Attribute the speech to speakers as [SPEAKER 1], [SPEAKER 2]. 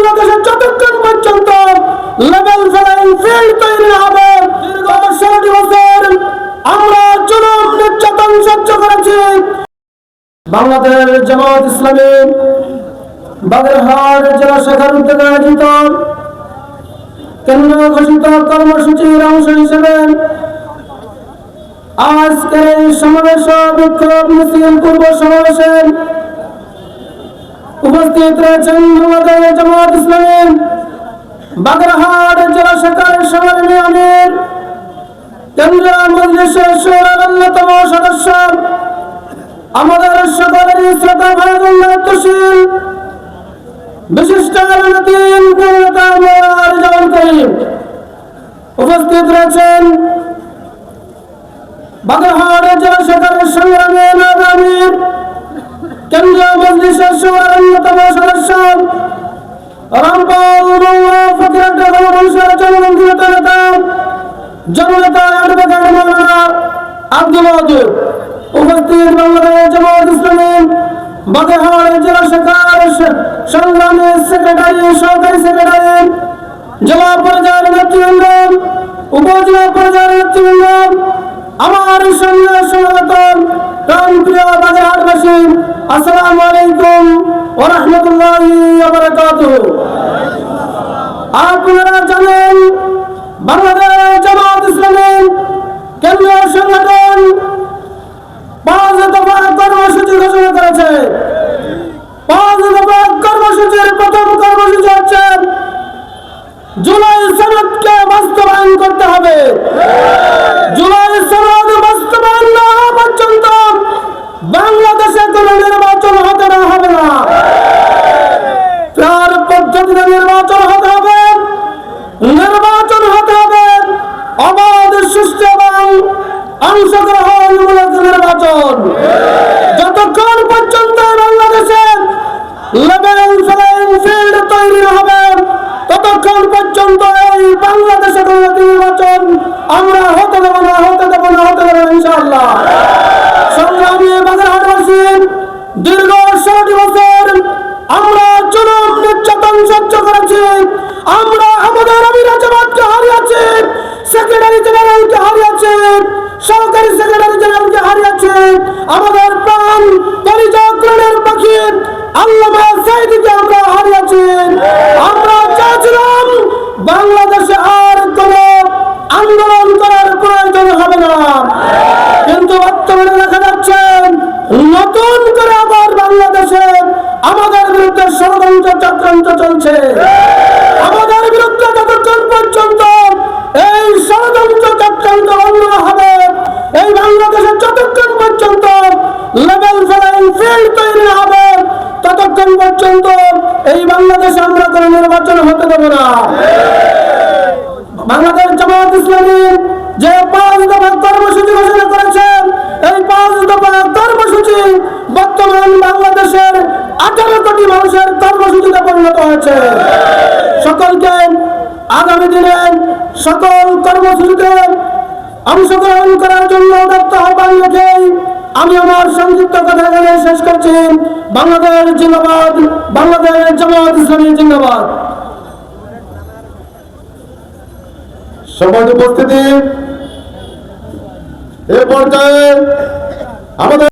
[SPEAKER 1] বাংলাদেশে যতক্ষণ পর্যন্ত লেভেল জামাত ইসলামী বাগেরহাট জেলা শাখার উদ্যোগে আয়োজিত কেন্দ্র ঘোষিত কর্মসূচির অংশ হিসেবে আজকের সমাবেশ বিক্ষোভ মিছিল, পূর্ব সমাবেশে উপস্থিত রয়েছেন জামাত ইসলামী, বাগেরহাট জেলা শাখার সমাজনী আমির, কেন্দ্রীয় মজলিসের সুরার অন্যতম সদস্য, আমাদের সকলের শ্রদ্ধা ভারতের দায়িত্বশীল বিশিষ্ট মোয়ার জামান করিম। উপস্থিত রয়েছেন জেলা শাখার কেন্দ্রীয় মজলিসের সভার অন্যতম সদস্য রামপাল বাংলা ফকিরাট গণমানুষের জনগণগত নেতা জননেতা অ্যাডভোকেট মাওলানা আব্দুল ওয়াদুদ উপস্থিত বাংলাদেশ জামাত ইসলামী বাগেরহাট জেলা শাখার স- সংগ্রামী সেক্রেটারি সহকারী সেক্রেটারি জেলা পর্যায়ের নেতৃবৃন্দ উপজেলা পর্যায়ের নেতৃবৃন্দ আমার সঙ্গে স্বাগত প্রাণ প্রিয় বাগেরহাটবাসী আসসালামু আলাইকুম ওয়া রাহমাতুল্লাহি ওয়া আপনারা জানেন বাংলাদেশ জামাত ইসলামী কেন্দ্রীয় সংগঠন পাঁচ দফা কর্মসূচি ঘোষণা করেছে। পাঁচ দফা কর্মসূচির প্রথম কর্মসূচি হচ্ছে জুলাই সনদকে বাস্তবায়ন করতে হবে জুলাই সনদ বাস্তবায়ন না হওয়া পর্যন্ত বাংলাদেশে কোনো নির্বাচন হতে না হবে না তার পদ্ধতিতে নির্বাচন হতে হবে নির্বাচন হতে হবে অবাধ সুষ্ঠু এবং অংশগ্রহণমূলক নির্বাচন। যতক্ষণ পর্যন্ত বাংলাদেশে লেভেল ফ্লাইং ফিল্ড তৈরি হবে, ততক্ষণ পর্যন্ত এই বাংলাদেশে কোনো নির্বাচন আমরা হতে দেব না, হতে দেব না, হতে দেব ইনশাআল্লাহ। সংগ্রামী বাগেরহাটবাসী, দীর্ঘ ষোলোটি বছর আমরা জুলুম নির্যাতন সহ্য করেছি। আমরা আমাদের আমিরা জামাতকে হারিয়েছি চক্রান্ত চলছে। আমাদের বিরুদ্ধে যতক্ষণ পর্যন্ত এই ষড়যন্ত্র চক্রান্ত বন্ধ হবে, এই বাংলাদেশে যতক্ষণ পর্যন্ত লেভেল ফ্লাইং ফিল্ড তৈরি হবে, ততক্ষণ পর্যন্ত এই বাংলাদেশে আমরা কোনো নির্বাচন হতে দেবো না। বাংলাদেশ জামাত ইসলামী যে পাঁচ দফা কর্মসূচি ঘোষণা করেছেন এই পাঁচ দফা কর্মসূচি বর্তমান বাংলাদেশের আঠারো কোটি মানুষের কর্মসূচিতে আগামী দিনে সকল কর্মসূচিতে অংশগ্রহণ করার জন্য আহ্বান রেখে আমি আমার সংক্ষিপ্ত কথা এখানে শেষ করছি। বাংলাদেশ জিন্দাবাদ, বাংলাদেশ জামাত ইসলামী জিন্দাবাদ।
[SPEAKER 2] সমাজ উপস্থিতি, এ পর্যায়ে আমাদের